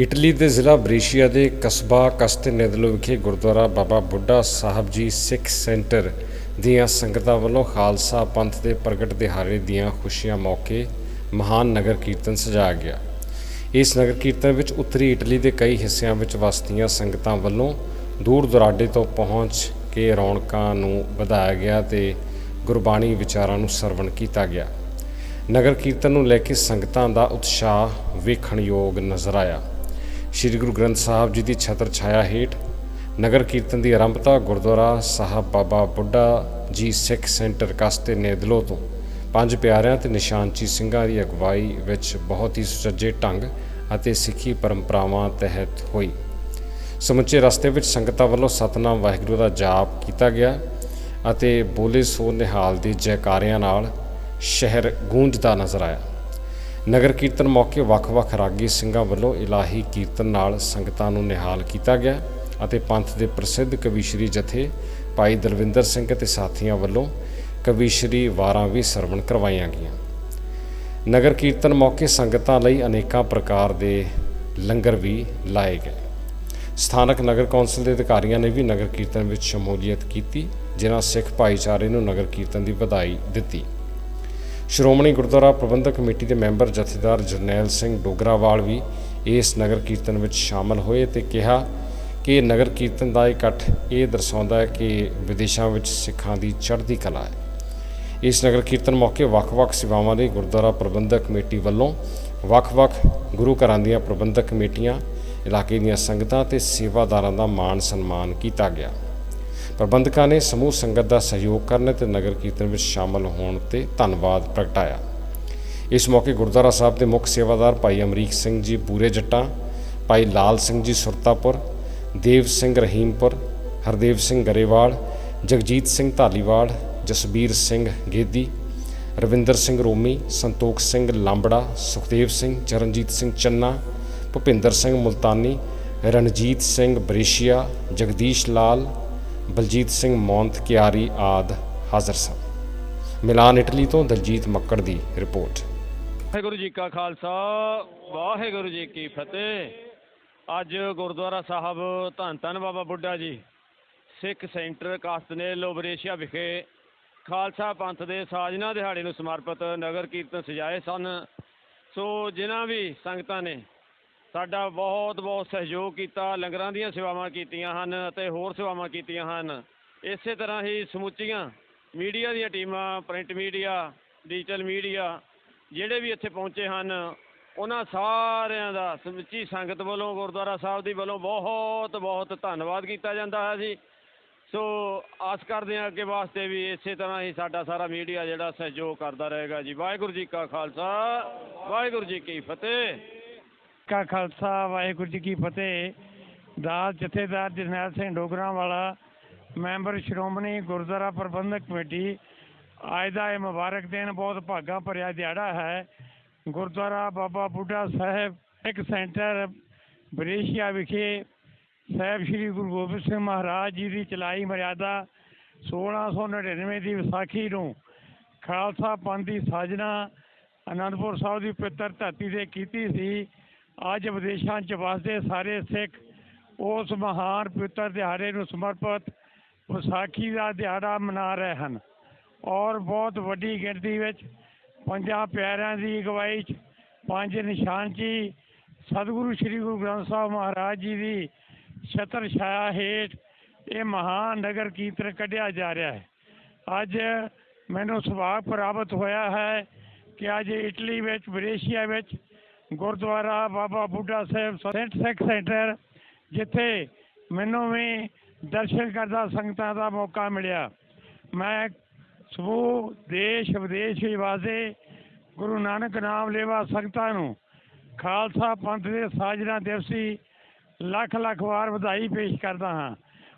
Italy ਦੇ ਜ਼ਿਲ੍ਹਾ Brescia ਦੇ ਕਸਬਾ ਕਸਤਨੇਦਲੋ ਵਿਖੇ ਗੁਰਦੁਆਰਾ ਬਾਬਾ ਬੁੱਢਾ ਸਾਹਿਬ ਜੀ ਸਿੱਖ ਸੈਂਟਰ ਦੀਆਂ ਸੰਗਤਾਂ ਵੱਲੋਂ ਖਾਲਸਾ ਪੰਥ ਦੇ ਪ੍ਰਗਟ ਦਿਹਾੜੇ ਦੀਆਂ ਖੁਸ਼ੀਆਂ ਮੌਕੇ ਮਹਾਨ ਨਗਰ ਕੀਰਤਨ ਸਜਾਇਆ ਗਿਆ। ਇਸ ਨਗਰ ਕੀਰਤਨ ਵਿੱਚ ਉੱਤਰੀ ਇਟਲੀ ਦੇ ਕਈ ਹਿੱਸਿਆਂ ਵਿੱਚ ਵਸਦੀਆਂ ਸੰਗਤਾਂ ਵੱਲੋਂ ਦੂਰ ਦੁਰਾਡੇ ਤੋਂ ਪਹੁੰਚ ਕੇ ਰੌਣਕਾਂ ਨੂੰ ਵਧਾਇਆ ਗਿਆ ਤੇ ਗੁਰਬਾਣੀ ਵਿਚਾਰਾਂ ਨੂੰ ਸਰਵਣ ਕੀਤਾ ਗਿਆ। ਨਗਰ ਕੀਰਤਨ ਨੂੰ ਲੈ ਕੇ ਸੰਗਤਾਂ ਦਾ ਉਤਸ਼ਾਹ ਵੇਖਣਯੋਗ ਨਜ਼ਰ ਆਇਆ। ਸ੍ਰੀ ਗੁਰੂ ਗ੍ਰੰਥ ਸਾਹਿਬ ਜੀ ਦੀ ਛਤਰ ਛਾਇਆ ਹੇਠ ਨਗਰ ਕੀਰਤਨ ਦੀ ਆਰੰਭਤਾ ਗੁਰਦੁਆਰਾ ਸਾਹਿਬ ਬਾਬਾ ਬੁੱਢਾ ਜੀ ਸਿੱਖ ਸੈਂਟਰ ਕਸਤੇ ਨੇਦਲੋ ਤੋਂ। ਪੰਜ ਪਿਆਰਿਆਂ ਤੇ ਨਿਸ਼ਾਨਚੀ ਸਿੰਘਾਂ ਦੀ ਅਗਵਾਈ ਵਿੱਚ ਬਹੁਤ ਹੀ ਸੁਚੱਜੇ ਢੰਗ ਅਤੇ ਸਿੱਖੀ ਪਰੰਪਰਾਵਾਂ ਤਹਿਤ ਹੋਈ। ਸਮੁੱਚੇ ਰਸਤੇ ਵਿੱਚ ਸੰਗਤਾਂ ਵੱਲੋਂ ਸਤਨਾਮ ਵਾਹਿਗੁਰੂ ਦਾ ਜਾਪ ਕੀਤਾ ਗਿਆ ਅਤੇ ਬੋਲੇ ਸੋ ਨਿਹਾਲ ਦੇ ਜੈਕਾਰਿਆਂ ਨਾਲ ਸ਼ਹਿਰ ਗੂੰਜਦਾ ਨਜ਼ਰ ਆਇਆ। ਨਗਰ ਕੀਰਤਨ ਮੌਕੇ ਵੱਖ-ਵੱਖ ਰਾਗੀ ਸਿੰਘਾਂ ਵੱਲੋਂ ਇਲਾਹੀ ਕੀਰਤਨ ਨਾਲ ਸੰਗਤਾਂ ਨੂੰ ਨਿਹਾਲ ਕੀਤਾ ਗਿਆ ਅਤੇ ਪੰਥ ਦੇ ਪ੍ਰਸਿੱਧ ਕਵੀਸ਼ਰੀ ਜਥੇ, ਭਾਈ ਦਲਵਿੰਦਰ ਸਿੰਘ ਅਤੇ ਸਾਥੀਆਂ ਵੱਲੋਂ ਕਵੀਸ਼ਰੀ ਵਾਰਾਂ ਵੀ ਸਰਵਣ ਕਰਵਾਈਆਂ ਗਈਆਂ। ਨਗਰ ਕੀਰਤਨ ਮੌਕੇ ਸੰਗਤਾਂ ਲਈ ਅਨੇਕਾਂ ਪ੍ਰਕਾਰ ਦੇ ਲੰਗਰ ਵੀ ਲਾਏ ਗਏ। ਸਥਾਨਕ ਨਗਰ ਕੌਂਸਲ ਦੇ ਅਧਿਕਾਰੀਆਂ ਨੇ ਵੀ ਨਗਰ ਕੀਰਤਨ ਵਿੱਚ ਸ਼ਮੂਲੀਅਤ ਕੀਤੀ, ਜਿਨ੍ਹਾਂ ਸਿੱਖ ਭਾਈਚਾਰੇ ਨੂੰ ਨਗਰ ਕੀਰਤਨ ਦੀ ਵਧਾਈ ਦਿੱਤੀ। ਸ਼੍ਰੋਮਣੀ ਗੁਰਦੁਆਰਾ ਪ੍ਰਬੰਧਕ ਕਮੇਟੀ ਦੇ ਮੈਂਬਰ ਜਥੇਦਾਰ ਜਰਨੈਲ ਸਿੰਘ ਡੋਗਰਾਵਾਲ ਵੀ ਇਸ ਨਗਰ ਕੀਰਤਨ ਵਿੱਚ ਸ਼ਾਮਲ ਹੋਏ ਤੇ ਕਿਹਾ ਕਿ ਨਗਰ ਕੀਰਤਨ ਦਾ ਇਕੱਠ ਇਹ ਦਰਸਾਉਂਦਾ ਹੈ ਕਿ ਵਿਦੇਸ਼ਾਂ ਵਿੱਚ ਸਿੱਖਾਂ ਦੀ ਚੜ੍ਹਦੀ ਕਲਾ ਹੈ। ਇਸ ਨਗਰ ਕੀਰਤਨ ਮੌਕੇ ਵੱਖ-ਵੱਖ ਸੇਵਾਵਾਂ ਲਈ ਗੁਰਦੁਆਰਾ ਪ੍ਰਬੰਧਕ ਕਮੇਟੀ ਵੱਲੋਂ ਵੱਖ-ਵੱਖ ਗੁਰੂ ਘਰਾਂ ਦੀਆਂ ਪ੍ਰਬੰਧਕ ਕਮੇਟੀਆਂ, ਇਲਾਕੇ ਦੀਆਂ ਸੰਗਤਾਂ ਤੇ ਸੇਵਾਦਾਰਾਂ ਦਾ ਮਾਣ ਸਨਮਾਨ ਕੀਤਾ ਗਿਆ। ਪ੍ਰਬੰਧਕਾਂ ਨੇ ਸਮੂਹ ਸੰਗਤ ਦਾ ਸਹਿਯੋਗ ਕਰਨ ਤੇ ਨਗਰ ਕੀਰਤਨ ਵਿੱਚ ਸ਼ਾਮਲ ਹੋਣ ਤੇ ਧੰਨਵਾਦ ਪ੍ਰਗਟਾਇਆ। ਇਸ ਮੌਕੇ ਗੁਰਦੁਆਰਾ ਸਾਹਿਬ ਦੇ ਮੁੱਖ ਸੇਵਾਦਾਰ ਭਾਈ ਅਮਰੀਕ ਸਿੰਘ ਜੀ ਪੂਰੇ ਜੱਟਾਂ, ਭਾਈ ਲਾਲ ਸਿੰਘ ਜੀ ਸੁਰਤਾਪੁਰ, ਦੇਵ ਸਿੰਘ ਰਹੀਮਪੁਰ, ਹਰਦੇਵ ਸਿੰਘ ਗਰੇਵਾਲ, ਜਗਜੀਤ ਸਿੰਘ ਧਾਲੀਵਾਲ, ਜਸਬੀਰ ਸਿੰਘ ਗੇਦੀ, ਰਵਿੰਦਰ ਸਿੰਘ ਰੋਮੀ, ਸੰਤੋਖ ਸਿੰਘ ਲਾਂਬੜਾ, ਸੁਖਦੇਵ ਸਿੰਘ, ਚਰਨਜੀਤ ਸਿੰਘ ਚੰਨਾ, ਭੁਪਿੰਦਰ ਸਿੰਘ ਮੁਲਤਾਨੀ, ਰਣਜੀਤ ਸਿੰਘ ਬਰੇਸ਼ੀਆ, ਜਗਦੀਸ਼ ਲਾਲ ਬਲਜੀਤ ਸਿੰਘ ਮੌਂਤ, ਕਿਆਰੀ ਆਦ ਹਾਜ਼ਰ ਸਨ। ਮਿਲਾਨ ਇਟਲੀ ਤੋਂ ਦਲਜੀਤ ਮੱਕੜ ਦੀ ਰਿਪੋਰਟ। ਵਾਹਿਗੁਰੂ ਜੀ ਕਾ ਖਾਲਸਾ, ਵਾਹਿਗੁਰੂ ਜੀ ਕੀ ਫਤਿਹ। ਅੱਜ ਗੁਰਦੁਆਰਾ ਸਾਹਿਬ ਧੰਨ ਧੰਨ ਬਾਬਾ ਬੁੱਢਾ ਜੀ, ਸਿੱਖ ਸੈਂਟਰ ਕਾਸਤਨੇ ਲੋਬਰੇਸ਼ੀਆ ਵਿਖੇ ਖਾਲਸਾ ਪੰਥ ਦੇ ਸਾਜਨਾ ਦਿਹਾੜੇ ਨੂੰ ਸਮਰਪਿਤ ਨਗਰ ਕੀਰਤਨ ਸਜਾਏ ਸਨ। ਸੋ ਜਿਨ੍ਹਾਂ ਵੀ ਸੰਗਤਾਂ ਨੇ ਸਾਡਾ ਬਹੁਤ ਬਹੁਤ ਸਹਿਯੋਗ ਕੀਤਾ, ਲੰਗਰਾਂ ਦੀਆਂ ਸੇਵਾਵਾਂ ਕੀਤੀਆਂ ਹਨ ਅਤੇ ਹੋਰ ਸੇਵਾਵਾਂ ਕੀਤੀਆਂ ਹਨ। ਇਸੇ ਤਰ੍ਹਾਂ ਹੀ ਸਮੁੱਚੀਆਂ ਮੀਡੀਆ ਦੀਆਂ ਟੀਮਾਂ, ਪ੍ਰਿੰਟ ਮੀਡੀਆ, ਡਿਜੀਟਲ ਮੀਡੀਆ ਜਿਹੜੇ ਵੀ ਇੱਥੇ ਪਹੁੰਚੇ ਹਨ, ਉਹਨਾਂ ਸਾਰਿਆਂ ਦਾ ਸਮੁੱਚੀ ਸੰਗਤ ਵੱਲੋਂ, ਗੁਰਦੁਆਰਾ ਸਾਹਿਬ ਦੀ ਵੱਲੋਂ ਬਹੁਤ ਬਹੁਤ ਧੰਨਵਾਦ ਕੀਤਾ ਜਾਂਦਾ ਹੈ ਜੀ। ਸੋ ਆਸ ਕਰਦੇ ਹਾਂ ਅੱਗੇ ਵਾਸਤੇ ਵੀ ਇਸੇ ਤਰ੍ਹਾਂ ਹੀ ਸਾਡਾ ਸਾਰਾ ਮੀਡੀਆ ਜਿਹੜਾ ਸਹਿਯੋਗ ਕਰਦਾ ਰਹੇਗਾ ਜੀ। ਵਾਹਿਗੁਰੂ ਜੀ ਕਾ ਖਾਲਸਾ, ਵਾਹਿਗੁਰੂ ਜੀ ਕੀ ਫਤਿਹ। ਕਾ ਖਾਲਸਾ, ਵਾਹਿਗੁਰੂ ਜੀ ਕੀ ਫਤਿਹ। ਦਾਸ, ਜਥੇਦਾਰ ਜਰਨੈਲ ਸਿੰਘ ਡੋਗਰਾ ਵਾਲਾ ਮੈਂਬਰ ਸ਼੍ਰੋਮਣੀ ਗੁਰਦੁਆਰਾ ਪ੍ਰਬੰਧਕ ਕਮੇਟੀ, ਅੱਜ ਦਾ ਇਹ ਮੁਬਾਰਕ ਦਿਨ ਬਹੁਤ ਭਾਗਾ ਭਰਿਆ ਦਿਹਾੜਾ ਹੈ। ਗੁਰਦੁਆਰਾ ਬਾਬਾ ਬੁੱਢਾ ਸਾਹਿਬ ਇੱਕ ਸੈਂਟਰ, ਬਰੇਸ਼ੀਆ ਵਿਖੇ ਸਾਹਿਬ ਸ੍ਰੀ ਗੁਰੂ ਗੋਬਿੰਦ ਸਿੰਘ ਮਹਾਰਾਜ ਜੀ ਦੀ ਚਲਾਈ ਮਰਿਆਦਾ 1699 ਦੀ ਵਿਸਾਖੀ ਨੂੰ ਖਾਲਸਾ ਪੰਥ ਦੀ ਸਾਜਨਾ ਅਨੰਦਪੁਰ ਸਾਹਿਬ ਦੀ ਪਿੱਤਰ ਧਰਤੀ ਤੇ ਕੀਤੀ ਸੀ। ਅੱਜ ਵਿਦੇਸ਼ਾਂ 'ਚ ਵਸਦੇ ਸਾਰੇ ਸਿੱਖ ਉਸ ਮਹਾਨ ਪਵਿੱਤਰ ਦਿਹਾੜੇ ਨੂੰ ਸਮਰਪਿਤ ਵਿਸਾਖੀ ਦਾ ਦਿਹਾੜਾ ਮਨਾ ਰਹੇ ਹਨ ਔਰ ਬਹੁਤ ਵੱਡੀ ਗਿਣਤੀ ਵਿੱਚ ਪੰਜਾਂ ਪਿਆਰਿਆਂ ਦੀ ਅਗਵਾਈ 'ਚ ਪੰਜ ਨਿਸ਼ਾਨ ਜੀ ਸਤਿਗੁਰੂ ਸ੍ਰੀ ਗੁਰੂ ਗ੍ਰੰਥ ਸਾਹਿਬ ਮਹਾਰਾਜ ਜੀ ਦੀ ਛਤਰ ਛਾਇਆ ਹੇਠ ਇਹ ਮਹਾਨ ਨਗਰ ਕੀਰਤਨ ਕੱਢਿਆ ਜਾ ਰਿਹਾ ਹੈ। ਅੱਜ ਮੈਨੂੰ ਸੁਭਾਗ ਪ੍ਰਾਪਤ ਹੋਇਆ ਹੈ ਕਿ ਅੱਜ ਇਟਲੀ ਵਿੱਚ ਬਰੇਸ਼ੀਆ ਵਿੱਚ ਗੁਰਦੁਆਰਾ ਬਾਬਾ ਬੁੱਢਾ ਸਾਹਿਬ ਸੈਂਟ ਸਿੱਖ ਸੈਂਟਰ, ਜਿੱਥੇ ਮੈਨੂੰ ਵੀ ਦਰਸ਼ਨ ਕਰਦਾ, ਸੰਗਤਾਂ ਦਾ ਮੌਕਾ ਮਿਲਿਆ। ਮੈਂ ਸਮੂਹ ਦੇਸ਼, ਵਿਦੇਸ਼ ਵਾਸਤੇ ਗੁਰੂ ਨਾਨਕ ਨਾਮ ਲੇਵਾ ਸੰਗਤਾਂ ਨੂੰ ਖਾਲਸਾ ਪੰਥ ਦੇ ਸਾਜਨਾ ਦਿਵਸੀ ਲੱਖ ਲੱਖ ਵਾਰ ਵਧਾਈ ਪੇਸ਼ ਕਰਦਾ ਹਾਂ।